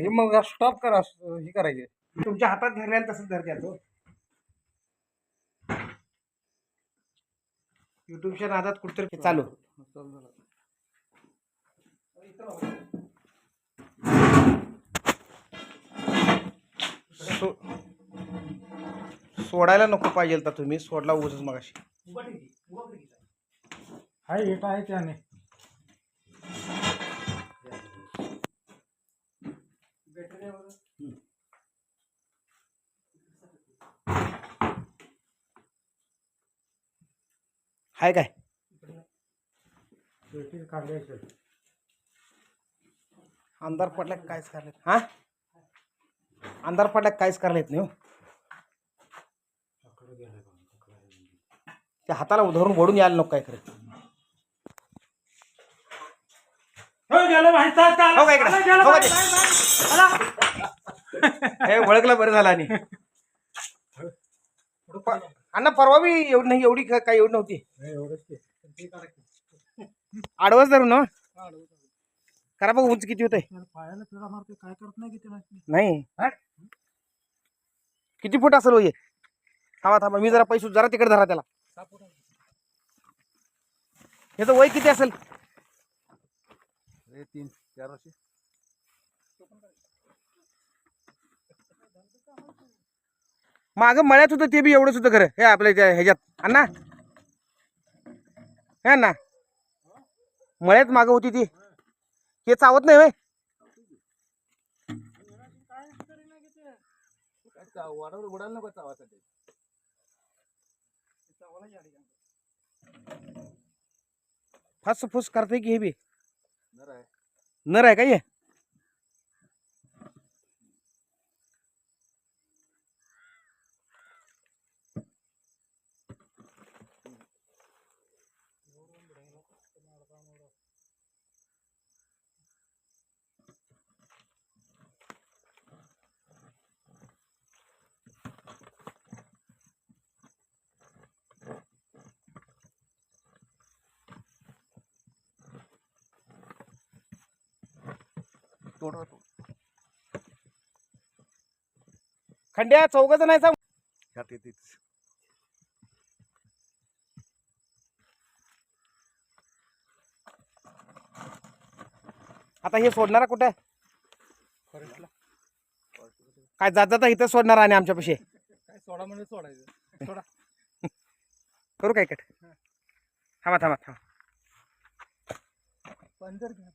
हे मग स्टॉप करा हे करायचे. तुमच्या हातात धरल्यानं तसंच तो युट्यूबच्या नादात कुठतरी चालू. सो- सोडायला नको पाहिजे तर तुम्ही सोडला उगच मगाशी. हाय हे काय त्याने. हाय काय? अंधार पडला की काहीच करायला येत- हा? अंधार पडला की काहीच करायला येत नाही हो. त्या हाताला धरून ओढून यायला नको काय खरं हो इकडे? हो ते? हे ओळखलं बरं झालं आणि. प- अण्णा परवा बी एवढी नाही एवढी का- काय एवढी नव्हती. आडवच धरून ना करा बघ उंच किती होते पायाला पिढा मारते काय करत नाही किती नाही. नाही किती फूट असेल हो हे? थांबा थांबा मी जरा पैसे जरा तिकडे धरा त्याला. ह्याचं वय किती असेल? तीन चार वर्षे. मागं मळ्यात होतं ते बी एवढंच होतं खरं. हे आपल्या त्या ह्याच्यात. अण्णा. हे अण्णा. मळ्यात मागं होती ती. हे चावत नाही वय फास फस फुस करते की हे बी. नर आहे. नर आहे हे खंड्या चौघ नाही सांग. ह्यात येतेच. आता हे सोडणारा कुठं? काय जात जाता इथं सोडणार आणि आमच्यापाशी? काय सोडा म्हणजे सोडायचं. सोडा. करू काय कट? थांबा थांबा थांबा. घ्या